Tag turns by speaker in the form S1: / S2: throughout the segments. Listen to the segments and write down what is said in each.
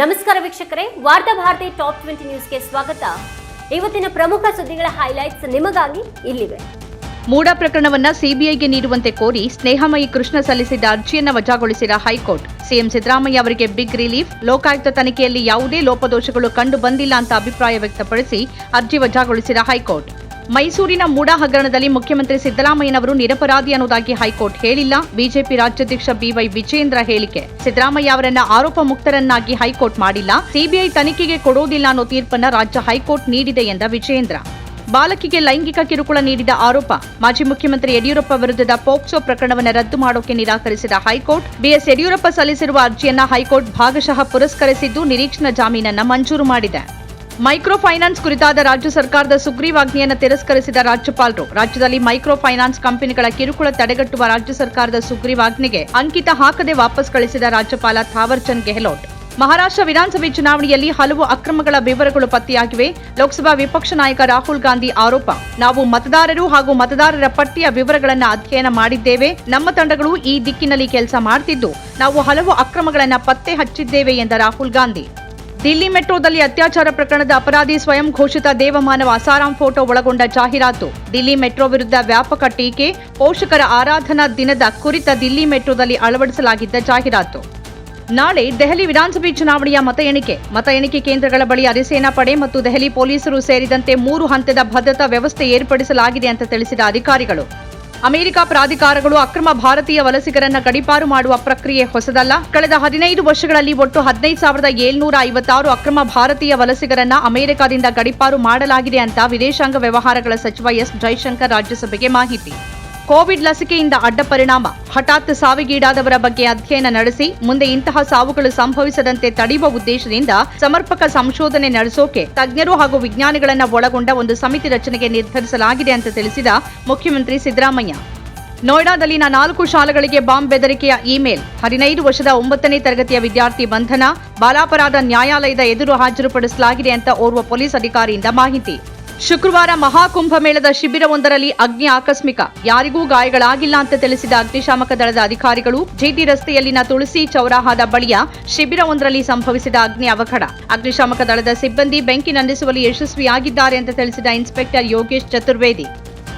S1: ನಮಸ್ಕಾರ ವೀಕ್ಷಕರೇ, ವಾರ್ತಾ ಭಾರತಿ ಟಾಪ್ ಟ್ವೆಂಟಿ ನ್ಯೂಸ್ಗೆ ಸ್ವಾಗತ. ಇವತ್ತಿನ ಪ್ರಮುಖ ಸುದ್ದಿಗಳ ಹೈಲೈಟ್ಸ್ ನಿಮಗಾಗಿ ಇಲ್ಲಿವೆ.
S2: ಮೂಡ ಪ್ರಕರಣವನ್ನ ಸಿಬಿಐಗೆ ನೀಡುವಂತೆ ಕೋರಿ ಸ್ನೇಹಮಯಿ ಕೃಷ್ಣ ಸಲ್ಲಿಸಿದ್ದ ಅರ್ಜಿಯನ್ನ ವಜಾಗೊಳಿಸಿದ ಹೈಕೋರ್ಟ್. ಸಿಎಂ ಸಿದ್ದರಾಮಯ್ಯ ಅವರಿಗೆ ಬಿಗ್ ರಿಲೀಫ್, ಲೋಕಾಯುಕ್ತ ತನಿಖೆಯಲ್ಲಿ ಯಾವುದೇ ಲೋಪದೋಷಗಳು ಕಂಡು ಬಂದಿಲ್ಲ ಅಂತ ಅಭಿಪ್ರಾಯ ವ್ಯಕ್ತಪಡಿಸಿ ಅರ್ಜಿ ವಜಾಗೊಳಿಸಿದ ಹೈಕೋರ್ಟ್. ಮೈಸೂರಿನ ಮೂಡ ಹಗರಣದಲ್ಲಿ ಮುಖ್ಯಮಂತ್ರಿ ಸಿದ್ದರಾಮಯ್ಯನವರು ನಿರಪರಾಧಿ ಅನ್ನೋದಾಗಿ ಹೈಕೋರ್ಟ್ ಹೇಳಿಲ್ಲ. ಬಿಜೆಪಿ ರಾಜ್ಯಾಧ್ಯಕ್ಷ ಬಿವೈ ವಿಜೇಂದ್ರ ಹೇಳಿಕೆ. ಸಿದ್ದರಾಮಯ್ಯ ಅವರನ್ನ ಆರೋಪ ಮುಕ್ತರನ್ನಾಗಿ ಹೈಕೋರ್ಟ್ ಮಾಡಿಲ್ಲ. ಸಿಬಿಐ ತನಿಖೆಗೆ ಕೊಡೋದಿಲ್ಲ ಅನ್ನೋ ತೀರ್ಪನ್ನ ರಾಜ್ಯ ಹೈಕೋರ್ಟ್ ನೀಡಿದೆ ಎಂದ ವಿಜೇಂದ್ರ ಬಾಲಕಿಗೆ ಲೈಂಗಿಕ ಕಿರುಕುಳ ನೀಡಿದ ಆರೋಪ. ಮಾಜಿ ಮುಖ್ಯಮಂತ್ರಿ ಯಡಿಯೂರಪ್ಪ ವಿರುದ್ಧದ ಪೋಕ್ಸೋ ಪ್ರಕರಣವನ್ನು ರದ್ದು ಮಾಡೋಕೆ ನಿರಾಕರಿಸಿದ ಹೈಕೋರ್ಟ್. ಬಿಎಸ್ ಯಡಿಯೂರಪ್ಪ ಸಲ್ಲಿಸಿರುವ ಅರ್ಜಿಯನ್ನ ಹೈಕೋರ್ಟ್ ಭಾಗಶಃ ಪುರಸ್ಕರಿಸಿದ್ದು ನಿರೀಕ್ಷಣಾ ಜಾಮೀನನ್ನ ಮಂಜೂರು ಮಾಡಿದೆ. ಮೈಕ್ರೋ ಫೈನಾನ್ಸ್ ಕುರಿತಾದ ರಾಜ್ಯ ಸರ್ಕಾರದ ಸುಗ್ರೀವಾಜ್ಞೆಯನ್ನು ತಿರಸ್ಕರಿಸಿದ ರಾಜ್ಯಪಾಲರು, ರಾಜ್ಯದಲ್ಲಿ ಮೈಕ್ರೋ ಫೈನಾನ್ಸ್ ಕಂಪನಿಗಳ ಕಿರುಕುಳ ತಡೆಗಟ್ಟುವ ರಾಜ್ಯ ಸರ್ಕಾರದ ಸುಗ್ರೀವಾಜ್ಞೆಗೆ ಅಂಕಿತ ಹಾಕದೆ ವಾಪಸ್ ಕಳಿಸಿದ ರಾಜ್ಯಪಾಲ ಥಾವರ್ಚಂದ್ ಗೆಹ್ಲೋಟ್. ಮಹಾರಾಷ್ಟ್ರ ವಿಧಾನಸಭೆ ಚುನಾವಣೆಯಲ್ಲಿ ಹಲವು ಅಕ್ರಮಗಳ ವಿವರಗಳು ಪತ್ತೆಯಾಗಿವೆ. ಲೋಕಸಭಾ ವಿಪಕ್ಷ ನಾಯಕ ರಾಹುಲ್ ಗಾಂಧಿ ಆರೋಪ, ನಾವು ಮತದಾರರು ಹಾಗೂ ಮತದಾರರ ಪಟ್ಟಿಯ ವಿವರಗಳನ್ನು ಅಧ್ಯಯನ ಮಾಡಿದ್ದೇವೆ. ನಮ್ಮ ತಂಡಗಳು ಈ ದಿಕ್ಕಿನಲ್ಲಿ ಕೆಲಸ ಮಾಡುತ್ತಿದ್ದು ನಾವು ಹಲವು ಅಕ್ರಮಗಳನ್ನು ಪತ್ತೆ ಹಚ್ಚಿದ್ದೇವೆ ಎಂದ ರಾಹುಲ್ ಗಾಂಧಿ. ದಿಲ್ಲಿ ಮೆಟ್ರೋದಲ್ಲಿ ಅತ್ಯಾಚಾರ ಪ್ರಕರಣದ ಅಪರಾಧಿ ಸ್ವಯಂ ಘೋಷಿತ ದೇವಮಾನವ ಅಸಾರಾಂ ಫೋಟೋ ಒಳಗೊಂಡ ಜಾಹೀರಾತು. ದಿಲ್ಲಿ ಮೆಟ್ರೋ ವಿರುದ್ಧ ವ್ಯಾಪಕ ಟೀಕೆ, ಪೋಷಕರ ಆರಾಧನಾ ದಿನದ ಕುರಿತ ದಿಲ್ಲಿ ಮೆಟ್ರೋದಲ್ಲಿ ಅಳವಡಿಸಲಾಗಿದ್ದ ಜಾಹೀರಾತು. ನಾಳೆ ದೆಹಲಿ ವಿಧಾನಸಭೆ ಚುನಾವಣೆಯ ಮತ ಎಣಿಕೆ. ಮತ ಎಣಿಕೆ ಕೇಂದ್ರಗಳ ಬಳಿ ಅರೆಸೇನಾ ಪಡೆ ಮತ್ತು ದೆಹಲಿ ಪೊಲೀಸರು ಸೇರಿದಂತೆ ಮೂರು ಹಂತದ ಭದ್ರತಾ ವ್ಯವಸ್ಥೆ ಏರ್ಪಡಿಸಲಾಗಿದೆ ಅಂತ ತಿಳಿಸಿದ ಅಧಿಕಾರಿಗಳು. ಅಮೆರಿಕ ಪ್ರಾಧಿಕಾರಗಳು ಅಕ್ರಮ ಭಾರತೀಯ ವಲಸಿಗರನ್ನ ಗಡಿಪಾರು ಮಾಡುವ ಪ್ರಕ್ರಿಯೆ ಹೊಸದಲ್ಲ. ಕಳೆದ ಹದಿನೈದು ವರ್ಷಗಳಲ್ಲಿ ಒಟ್ಟು ಹದಿನೈದು ಸಾವಿರದ ಏಳ್ನೂರ ಐವತ್ತಾರು ಅಕ್ರಮ ಭಾರತೀಯ ವಲಸಿಗರನ್ನ ಅಮೆರಿಕದಿಂದ ಗಡಿಪಾರು ಮಾಡಲಾಗಿದೆ ಅಂತ ವಿದೇಶಾಂಗ ವ್ಯವಹಾರಗಳ ಸಚಿವ ಎಸ್. ಜೈಶಂಕರ್ ರಾಜ್ಯಸಭೆಗೆ ಮಾಹಿತಿ. ಕೋವಿಡ್ ಲಸಿಕೆಯಿಂದ ಅಡ್ಡ ಪರಿಣಾಮ. ಹಠಾತ್ ಸಾವಿಗೀಡಾದವರ ಬಗ್ಗೆ ಅಧ್ಯಯನ ನಡೆಸಿ, ಮುಂದೆ ಇಂತಹ ಸಾವುಗಳು ಸಂಭವಿಸದಂತೆ ತಡೆಯುವ ಉದ್ದೇಶದಿಂದ ಸಮರ್ಪಕ ಸಂಶೋಧನೆ ನಡೆಸೋಕೆ ತಜ್ಞರು ಹಾಗೂ ವಿಜ್ಞಾನಿಗಳನ್ನ ಒಳಗೊಂಡ ಒಂದು ಸಮಿತಿ ರಚನೆಗೆ ನಿರ್ಧರಿಸಲಾಗಿದೆ ಅಂತ ತಿಳಿಸಿದ ಮುಖ್ಯಮಂತ್ರಿ ಸಿದ್ದರಾಮಯ್ಯ. ನೋಯ್ಡಾದಲ್ಲಿನ ನಾಲ್ಕು ಶಾಲೆಗಳಿಗೆ ಬಾಂಬ್ ಬೆದರಿಕೆಯ ಇಮೇಲ್. ಹದಿನೈದು ವರ್ಷದ ಒಂಬತ್ತನೇ ತರಗತಿಯ ವಿದ್ಯಾರ್ಥಿ ಬಂಧನ, ಬಾಲಾಪರಾಧ ನ್ಯಾಯಾಲಯದ ಎದುರು ಹಾಜರುಪಡಿಸಲಾಗಿದೆ ಅಂತ ಓರ್ವ ಪೊಲೀಸ್ ಅಧಿಕಾರಿಯಿಂದ ಮಾಹಿತಿ. ಶುಕ್ರವಾರ ಮಹಾಕುಂಭ ಮೇಳದ ಶಿಬಿರವೊಂದರಲ್ಲಿ ಅಗ್ನಿ ಆಕಸ್ಮಿಕ. ಯಾರಿಗೂ ಗಾಯಗಳಾಗಿಲ್ಲ ಅಂತ ತಿಳಿಸಿದ ಅಗ್ನಿಶಾಮಕ ದಳದ ಅಧಿಕಾರಿಗಳು ಜಿಟಿ ರಸ್ತೆಯಲ್ಲಿನ ತುಳಸಿ ಚೌರಾಹದ ಬಳಿಯ ಶಿಬಿರವೊಂದರಲ್ಲಿ ಸಂಭವಿಸಿದ ಅಗ್ನಿ ಅವಘಡ. ಅಗ್ನಿಶಾಮಕ ದಳದ ಸಿಬ್ಬಂದಿ ಬೆಂಕಿ ನಂದಿಸುವಲ್ಲಿ ಯಶಸ್ವಿಯಾಗಿದ್ದಾರೆ ಅಂತ ತಿಳಿಸಿದ ಇನ್ಸ್ಪೆಕ್ಟರ್ ಯೋಗೇಶ್ ಚತುರ್ವೇದಿ.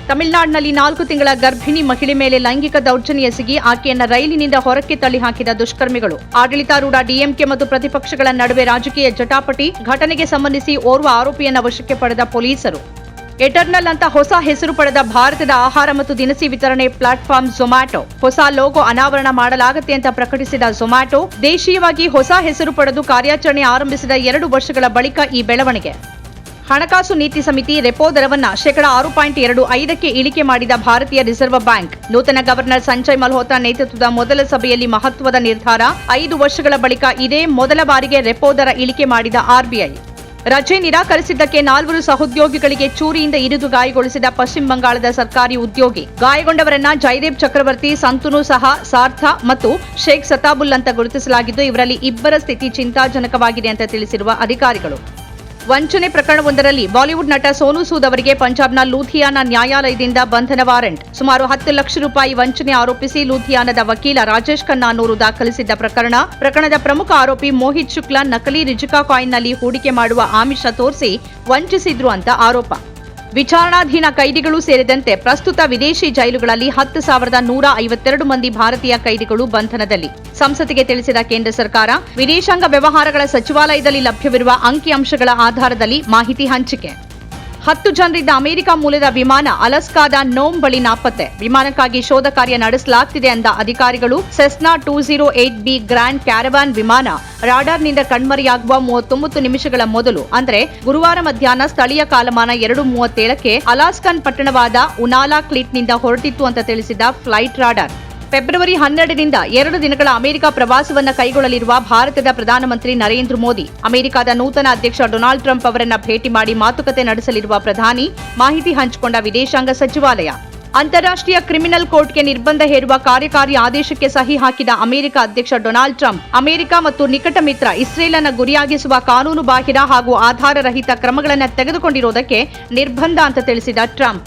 S2: ತಮಿಳುನಾಡಿನಲ್ಲಿ ನಾಲ್ಕು ತಿಂಗಳ ಗರ್ಭಿಣಿ ಮಹಿಳೆ ಮೇಲೆ ಲೈಂಗಿಕ ದೌರ್ಜನ್ಯ ಎಸಗಿ ಆಕೆಯನ್ನ ರೈಲಿನಿಂದ ಹೊರಕ್ಕೆ ತಳ್ಳಿ ಹಾಕಿದ ದುಷ್ಕರ್ಮಿಗಳು. ಆಡಳಿತಾರೂಢ ಡಿಎಂಕೆ ಮತ್ತು ಪ್ರತಿಪಕ್ಷಗಳ ನಡುವೆ ರಾಜಕೀಯ ಜಟಾಪಟಿ, ಘಟನೆಗೆ ಸಂಬಂಧಿಸಿ ಓರ್ವ ಆರೋಪಿಯನ್ನ ವಶಕ್ಕೆ ಪಡೆದ ಪೊಲೀಸರು. ಎಟರ್ನಲ್ ಅಂತ ಹೊಸ ಹೆಸರು ಪಡೆದ ಭಾರತದ ಆಹಾರ ಮತ್ತು ದಿನಸಿ ವಿತರಣೆ ಪ್ಲಾಟ್ಫಾರ್ಮ್ ಝೊಮ್ಯಾಟೊ ಹೊಸ ಲೋಗೋ ಅನಾವರಣ ಮಾಡಲಾಗುತ್ತೆ ಅಂತ ಪ್ರಕಟಿಸಿದ ಝೊಮ್ಯಾಟೊ ದೇಶೀಯವಾಗಿ ಹೊಸ ಹೆಸರು ಪಡೆದು ಕಾರ್ಯಾಚರಣೆ ಆರಂಭಿಸಿದ ಎರಡು ವರ್ಷಗಳ ಬಳಿಕ ಈ ಬೆಳವಣಿಗೆ. ಹಣಕಾಸು ನೀತಿ ಸಮಿತಿ ರೆಪೋ ದರವನ್ನ ಶೇಕಡ ಆರು ಪಾಯಿಂಟ್ ಎರಡು ಐದಕ್ಕೆ ಇಳಿಕೆ ಮಾಡಿದ ಭಾರತೀಯ ರಿಸರ್ವ್ ಬ್ಯಾಂಕ್. ನೂತನ ಗವರ್ನರ್ ಸಂಜಯ್ ಮಲ್ಹೋತ್ರಾ ನೇತೃತ್ವದ ಮೊದಲ ಸಭೆಯಲ್ಲಿ ಮಹತ್ವದ ನಿರ್ಧಾರ, ಐದು ವರ್ಷಗಳ ಬಳಿಕ ಇದೇ ಮೊದಲ ಬಾರಿಗೆ ರೆಪೋ ದರ ಇಳಿಕೆ ಮಾಡಿದ ಆರ್ಬಿಐ. ರಜೆ ನಿರಾಕರಿಸಿದ್ದಕ್ಕೆ ನಾಲ್ವರು ಸಹೋದ್ಯೋಗಿಗಳಿಗೆ ಚೂರಿಯಿಂದ ಇರಿದು ಗಾಯಗೊಳಿಸಿದ ಪಶ್ಚಿಮ ಬಂಗಾಳದ ಸರ್ಕಾರಿ ಉದ್ಯೋಗಿ. ಗಾಯಗೊಂಡವರನ್ನ ಜಯದೇವ್ ಚಕ್ರವರ್ತಿ, ಸಂತುನು ಸಹ, ಸಾರ್ಥ ಮತ್ತು ಶೇಖ್ ಸತಾಬುಲ್ ಅಂತ ಗುರುತಿಸಲಾಗಿದ್ದು, ಇವರಲ್ಲಿ ಇಬ್ಬರ ಸ್ಥಿತಿ ಚಿಂತಾಜನಕವಾಗಿದೆ ಅಂತ ತಿಳಿಸಿರುವ ಅಧಿಕಾರಿಗಳು. ವಂಚನೆ ಪ್ರಕರಣವೊಂದರಲ್ಲಿ ಬಾಲಿವುಡ್ ನಟ ಸೋನು ಸೂದ್ ಅವರಿಗೆ ಪಂಜಾಬ್ನ ಲೂಧಿಯಾನ ನ್ಯಾಯಾಲಯದಿಂದ ಬಂಧನ ವಾರೆಂಟ್. ಸುಮಾರು ಹತ್ತು ಲಕ್ಷ ರೂಪಾಯಿ ವಂಚನೆ ಆರೋಪಿಸಿ ಲೂಧಿಯಾನದ ವಕೀಲ ರಾಜೇಶ್ ಖನ್ನಾನೂರು ದಾಖಲಿಸಿದ್ದ ಪ್ರಕರಣ. ಪ್ರಕರಣದ ಪ್ರಮುಖ ಆರೋಪಿ ಮೋಹಿತ್ ಶುಕ್ಲಾ ನಕಲಿ ರಿಜಿಕಾ ಕಾಯಿನ್ನಲ್ಲಿ ಹೂಡಿಕೆ ಮಾಡುವ ಆಮಿಷ ತೋರಿಸಿ ವಂಚಿಸಿದ್ರು ಅಂತ ಆರೋಪ. ವಿಚಾರಣಾಧೀನ ಕೈದಿಗಳು ಸೇರಿದಂತೆ ಪ್ರಸ್ತುತ ವಿದೇಶಿ ಜೈಲುಗಳಲ್ಲಿ ಹತ್ತು ಸಾವಿರದ ನೂರ ಐವತ್ತೆರಡು ಮಂದಿ ಭಾರತೀಯ ಕೈದಿಗಳು ಬಂಧನದಲ್ಲಿ. ಸಂಸತ್ತಿಗೆ ತಿಳಿಸಿದ ಕೇಂದ್ರ ಸರ್ಕಾರ, ವಿದೇಶಾಂಗ ವ್ಯವಹಾರಗಳ ಸಚಿವಾಲಯದಲ್ಲಿ ಲಭ್ಯವಿರುವ ಅಂಕಿಅಂಶಗಳ ಆಧಾರದಲ್ಲಿ ಮಾಹಿತಿ ಹಂಚಿಕೆ. ಹತ್ತು ಜನರಿದ್ದ ಅಮೆರಿಕ ಮೂಲದ ವಿಮಾನ ಅಲಸ್ಕಾದ ನೋಮ್ ಬಳಿ ನಾಪತ್ತೆ. ವಿಮಾನಕ್ಕಾಗಿ ಶೋಧ ಕಾರ್ಯ ನಡೆಸಲಾಗ್ತಿದೆ ಅಂದ ಅಧಿಕಾರಿಗಳು, Cessna two zero eight B grand caravan ವಿಮಾನ ರಾಡಾರ್ನಿಂದ ಕಣ್ಮರೆಯಾಗುವ ಮೂವತ್ತೊಂಬತ್ತು ನಿಮಿಷಗಳ ಮೊದಲು, ಅಂದರೆ ಗುರುವಾರ ಮಧ್ಯಾಹ್ನ ಸ್ಥಳೀಯ ಕಾಲಮಾನ ಎರಡು ಮೂವತ್ತೇಳಕ್ಕೆ ಅಲಾಸ್ಕನ್ ಪಟ್ಟಣವಾದ ಉನಾಲಾ ಕ್ಲಿಟ್ನಿಂದ ಹೊರಟಿತ್ತು ಅಂತ ತಿಳಿಸಿದ ಫ್ಲೈಟ್ ರಾಡಾರ್. ಫೆಬ್ರವರಿ ಹನ್ನೆರಡರಿಂದ ಎರಡು ದಿನಗಳ ಅಮೆರಿಕ ಪ್ರವಾಸವನ್ನ ಕೈಗೊಳ್ಳಲಿರುವ ಭಾರತದ ಪ್ರಧಾನಮಂತ್ರಿ ನರೇಂದ್ರ ಮೋದಿ, ಅಮೆರಿಕದ ನೂತನ ಅಧ್ಯಕ್ಷ ಡೊನಾಲ್ಡ್ ಟ್ರಂಪ್ ಅವರನ್ನ ಭೇಟಿ ಮಾಡಿ ಮಾತುಕತೆ ನಡೆಸಲಿರುವ ಪ್ರಧಾನಿ ಮಾಹಿತಿ ಹಂಚಿಕೊಂಡ ವಿದೇಶಾಂಗ ಸಚಿವಾಲಯ. ಅಂತಾರಾಷ್ಟ್ರೀಯ ಕ್ರಿಮಿನಲ್ ಕೋರ್ಟ್ಗೆ ನಿರ್ಬಂಧ ಹೇರುವ ಕಾರ್ಯಕಾರಿ ಆದೇಶಕ್ಕೆ ಸಹಿ ಹಾಕಿದ ಅಮೆರಿಕ ಅಧ್ಯಕ್ಷ ಡೊನಾಲ್ಡ್ ಟ್ರಂಪ್, ಅಮೆರಿಕ ಮತ್ತು ನಿಕಟ ಮಿತ್ರ ಇಸ್ರೇಲ್ ಅನ್ನ ಗುರಿಯಾಗಿಸುವ ಕಾನೂನು ಬಾಹಿರ ಹಾಗೂ ಆಧಾರರಹಿತ ಕ್ರಮಗಳನ್ನು ತೆಗೆದುಕೊಂಡಿರುವುದಕ್ಕೆ ನಿರ್ಬಂಧ ಅಂತ ತಿಳಿಸಿದ ಟ್ರಂಪ್.